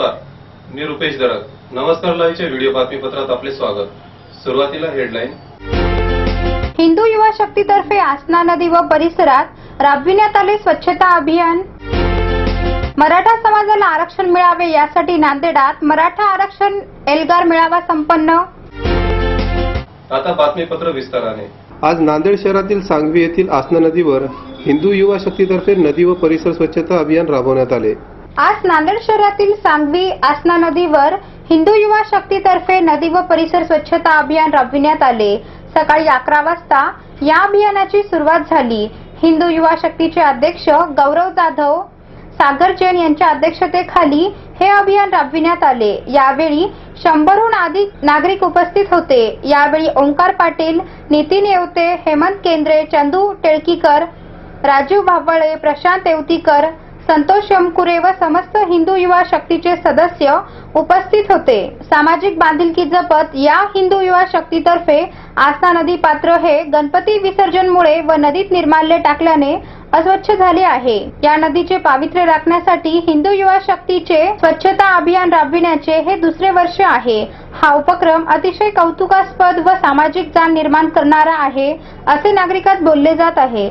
नमस्कार मी रुपेश दरक नमस्कार लाईव्हच्या व्हिडिओ बातमीपत्रात आपले स्वागत. सुरुवातीला हेडलाईन. हिंदू युवा शक्तीतर्फे आसना नदी व परिसरात राबविण्यात आले स्वच्छता अभियान. मराठा समाजाला आरक्षण मिळावे यासाठी नांदेडात मराठा आरक्षण एल्गार मेळावा संपन्न. आता बातमीपत्र विस्ताराने. आज नांदेड शहरातील सांगवी येथील आसना नदीवर हिंदू युवा शक्तीतर्फे नदी व परिसर स्वच्छता अभियान राबवण्यात आले. आज नांदेड शहरातील सांगवी आसना नदीवर हिंदू युवा शक्तीतर्फे नदी व परिसर स्वच्छता अभियान राबविण्यात आले. सकाळी अकरा वाजता या अभियानाची सुरुवात झाली. हिंदू युवा शक्तीचे अध्यक्ष गौरव जाधव सागर जैन यांच्या अध्यक्षतेखाली हे अभियान राबविण्यात आले. यावेळी शंभरहून अधिक नागरिक उपस्थित होते. यावेळी ओंकार पाटील नितीन येवते हेमंत केंद्रे चंदू टेळकीकर राजीव भावळे प्रशांत येवतीकर संतोष यमकुरे व समस्त हिंदू युवा शक्तीचे सदस्य उपस्थित होते. सामाजिक बांधिलकी जपत या हिंदू युवा शक्तीतर्फे आस्था नदी पात्र हे गणपती विसर्जनमुळे व नदीत निर्माल्य टाकल्याने अस्वच्छ झाले आहे. या नदीचे पावित्र्य राखण्यासाठी हिंदू युवा शक्तीचे स्वच्छता अभियान राबविण्याचे हे दुसरे वर्ष आहे. हा उपक्रम अतिशय कौतुकास्पद व सामाजिक जाण निर्माण करणारा आहे असे नागरिकात बोलले जात आहे.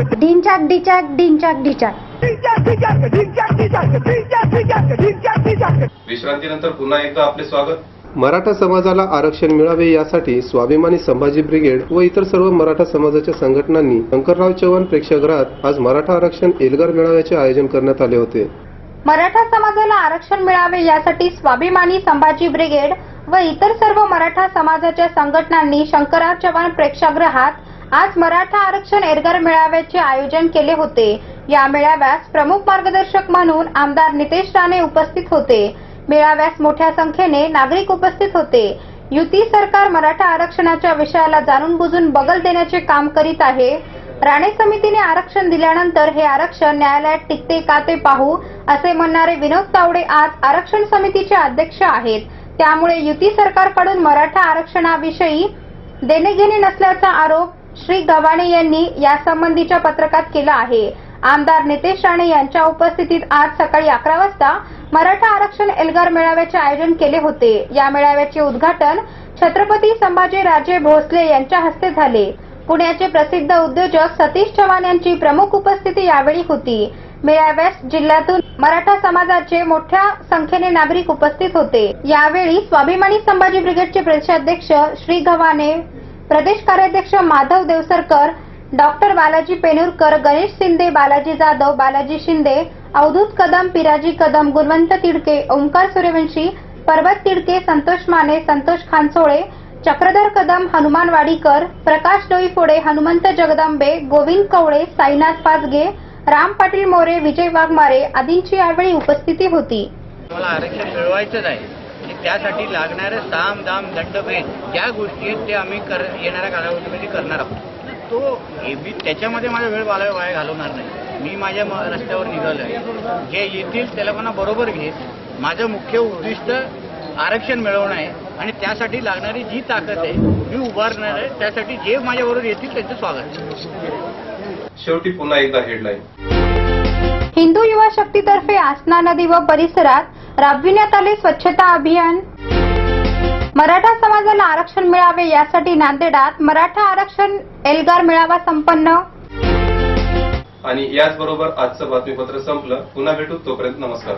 डिंचाक डिचाक डिंचाक डिचाक विश्रांतीनंतर पुन्हा एकदा आपले स्वागत. मराठा समाजाला आरक्षण मिळावे यासाठी स्वाभिमानी संभाजी ब्रिगेड व इतर सर्व मराठा समाजाच्या संघटनांनी शंकरराव चव्हाण प्रेक्षागृहात आज मराठा आरक्षण एल्गार मेळाव्याचे आयोजन करण्यात आले होते. मराठा समाजाला आरक्षण मिळावे यासाठी स्वाभिमानी संभाजी ब्रिगेड व इतर सर्व मराठा समाजाच्या संघटनांनी शंकरराव चव्हाण प्रेक्षागृहात आज मराठा आरक्षण एरगर मेळाव्याचे आयोजन केले होते. या मेळाव्यास प्रमुख मार्गदर्शक म्हणून आमदार नितेश राणे उपस्थित होते. मेळाव्यास मोठ्या संख्येने नागरिक उपस्थित होते. युती सरकार मराठा आरक्षणाच्या विषयाला जाणून बुजून बगल देण्याचे काम करीत आहे. राणे समितीने आरक्षण दिल्यानंतर हे आरक्षण न्यायालयात टिकते का ते पाहू असे म्हणणारे विनोद तावडे आज आरक्षण समितीचे अध्यक्ष आहेत. त्यामुळे युती सरकारकडून मराठा आरक्षणाविषयी देणेघेणे नसल्याचा आरोप श्री गव्हाणे यांनी यासंबंधीच्या पत्रकात केला आहे. आमदार नितेश राणे यांच्या उपस्थितीत आज सकाळी अकरा वाजता मराठा आरक्षण एल्गार मेळाव्याचे आयोजन केले होते. या मेळाव्याचे उद्घाटन छत्रपती संभाजी राजे भोसले यांच्या हस्ते झाले. पुण्याचे प्रसिद्ध उद्योजक सतीश चव्हाण यांची प्रमुख उपस्थिती यावेळी होती. मेळाव्यास जिल्ह्यातून मराठा समाजाचे मोठ्या संख्येने नागरिक उपस्थित होते. यावेळी स्वाभिमानी संभाजी ब्रिगेडचे प्रदेशाध्यक्ष श्री गव्हाणे प्रदेश कार्याध्यक्ष माधव देवसरकर डॉक्टर बालाजी पेनुरकर गणेश शिंदे बालाजी जाधव बालाजी शिंदे अवधूत कदम पिराजी कदम गुणवंत तिडके ओंकार सूर्यवंशी पर्वत तिडके संतोष माने संतोष खानसोळे चक्रधर कदम हनुमान वाडीकर प्रकाश डोईफोडे हनुमंत जगदंबे गोविंद कवळे साईनाथ पाचगे राम पाटील मोरे विजय वाघमारे आदींची यावेळी उपस्थिती होती. मला आरक्षण मिळवायचंच आहे त्यासाठी लागणारे साम दाम दंडभेद ज्या गोष्टी आहेत ते आम्ही कर येणाऱ्या कालावधीमध्ये करणार आहोत. तो हे मी त्याच्यामध्ये माझा वेळ वाया वाया घालवणार नाही. मी माझ्या म- रस्त्यावर निघालो आहे जे येतील त्या लोकांना बरोबर घेत माझं मुख्य उद्दिष्ट आरक्षण मिळवणं आहे. आणि त्यासाठी लागणारी जी ताकद आहे मी उभारणार आहे. त्यासाठी जे माझ्याबरोबर येतील त्यांचं स्वागत. शेवटी पुन्हा एकदा हेडलाईन हिंदू युवा शक्तीतर्फे आसना नदी व परिसरात राबविण्यात आले स्वच्छता अभियान. मराठा समाजाला आरक्षण मिळावे यासाठी नांदेडात मराठा आरक्षण एल्गार मेळावा संपन्न. आणि याचबरोबर आजचं बातमीपत्र संपलं. पुन्हा भेटू तोपर्यंत नमस्कार.